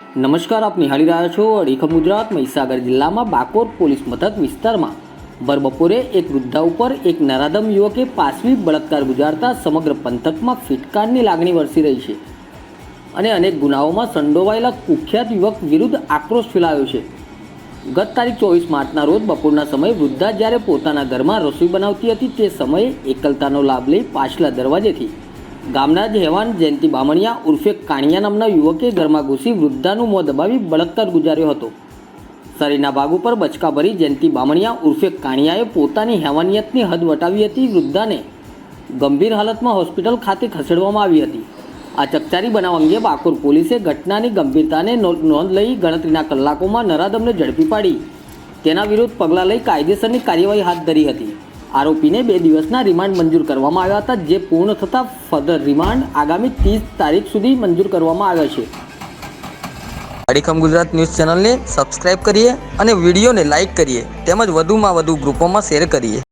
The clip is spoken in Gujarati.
નમસ્કાર, આપ નિહાળી રહ્યા છો અડીખમ ગુજરાત મહીસાગર જિલ્લામાં બાકોર પોલીસ મથક વિસ્તારમાં. ભરબપોરે એક વૃદ્ધા ઉપર એક નરાધમ યુવકે પાસવી બળાત્કાર ગુજારતા સમગ્ર પંથકમાં ફિટકારની લાગણી વરસી રહી છે અને અનેક ગુનાઓમાં સંડોવાયેલા કુખ્યાત યુવક વિરુદ્ધ આક્રોશ ફેલાયો છે. ગત તારીખ ચોવીસ માર્ચના રોજ બપોરના સમયે વૃદ્ધા જ્યારે પોતાના ઘરમાં રસોઈ બનાવતી હતી તે સમયે એકલતાનો લાભ લઈ પાછલા દરવાજેથી ગામના જ હેવાન જયંતિ બામણિયા ઉર્ફે કાણિયા નામના યુવકે ઘરમાં ઘૂસી વૃદ્ધાનું મોં દબાવી બળાત્કાર ગુજાર્યો હતો. શરીરના ભાગ ઉપર બચકા ભરી જયંતિ બામણિયા ઉર્ફે કાણિયાએ પોતાની હેવાનિયતની હદ વટાવી હતી. વૃદ્ધાને ગંભીર હાલતમાં હોસ્પિટલ ખાતે ખસેડવામાં આવી હતી. આ ચકચારી બનાવ અંગે બાકોર પોલીસે ઘટનાની ગંભીરતાને નોંધ લઈ ગણતરીના કલાકોમાં નરાધમને ઝડપી પાડી. તેના વિરુદ્ધ પગલાં લઈ કાયદેસરની કાર્યવાહી હાથ ધરી હતી. આરોપીને બે દિવસના રિમાન્ડ મંજૂર કરવામાં આવ્યા હતા, જે પૂર્ણ થતાં ફર્ધર રિમાન્ડ આગામી ત્રીસ તારીખ સુધી મંજૂર કરવામાં આવ્યા છે. અડીખમ ગુજરાત ન્યૂઝ ચેનલને સબસ્ક્રાઇબ કરીએ અને વિડીયોને લાઇક કરીએ, તેમજ વધુમાં વધુ ગ્રુપોમાં શેર કરીએ.